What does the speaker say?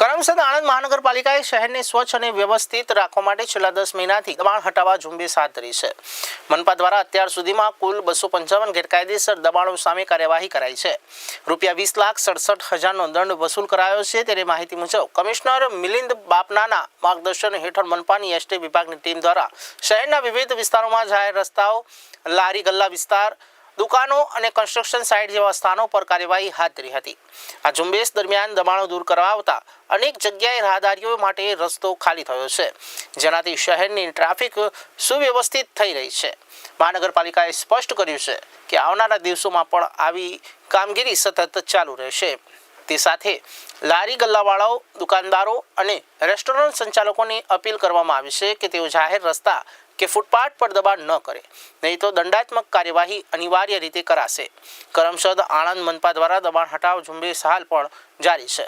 કરમસદ આણંદ મહાનગરપાલિકાએ શહેરને સ્વચ્છ અને વ્યવસ્થિત રાખવા માટે છેલ્લા દસ મહિનાથી દબાણ હટાવવા ઝુંબેશ હાથ ધરી છે. મનપા દ્વારા અત્યાર સુધીમાં કુલ બસો પંચાવન ગેરકાયદેસર દબાણો સામે કાર્યવાહી કરાઈ છે. રૂપિયા વીસ લાખ સડસઠ હજારનો દંડ વસૂલ કરાયો છે તેની માહિતી મુજબ કમિશનર મિલિંદ બાપનાના માર્ગદર્શન હેઠળ મનપાની એસટી વિભાગની ટીમ દ્વારા શહેરના વિવિધ વિસ્તારોમાં જાહેર રસ્તાઓ, લારી ગલ્લા વિસ્તાર દુકાનો અને કન્સ્ટ્રક્શન સાઇટ જેવા સ્થાનો પર કાર્યવાહી હાથ ધરી હતી. આ ઝુંબેશ દરમિયાન દબાણો દૂર કરવા આવતા અનેક જગ્યાએ રાહદારીઓ માટે રસ્તો ખાલી થયો છે, જેનાથી શહેરની ટ્રાફિક સુવ્યવસ્થિત થઈ રહી છે. મહાનગરપાલિકાએ સ્પષ્ટ કર્યું છે કે આવનારા દિવસોમાં પણ આવી કામગીરી સતત ચાલુ રહેશે. તે સાથે લારી ગલ્લાવાળાઓ, દુકાનદારો અને રેસ્ટોરન્ટ સંચાલકોને અપીલ કરવામાં આવી છે કે તેઓ જાહેર રસ્તા કે ફૂટપાથ પર દબાણ ન કરે. નહીં તો દંડાત્મક કાર્યવાહી અનિવાર્ય રીતે કરાશે. કરમસદ આણંદ મનપા દ્વારા દબાણ હટાવ ઝુંબેશ હાલ પણ જારી છે.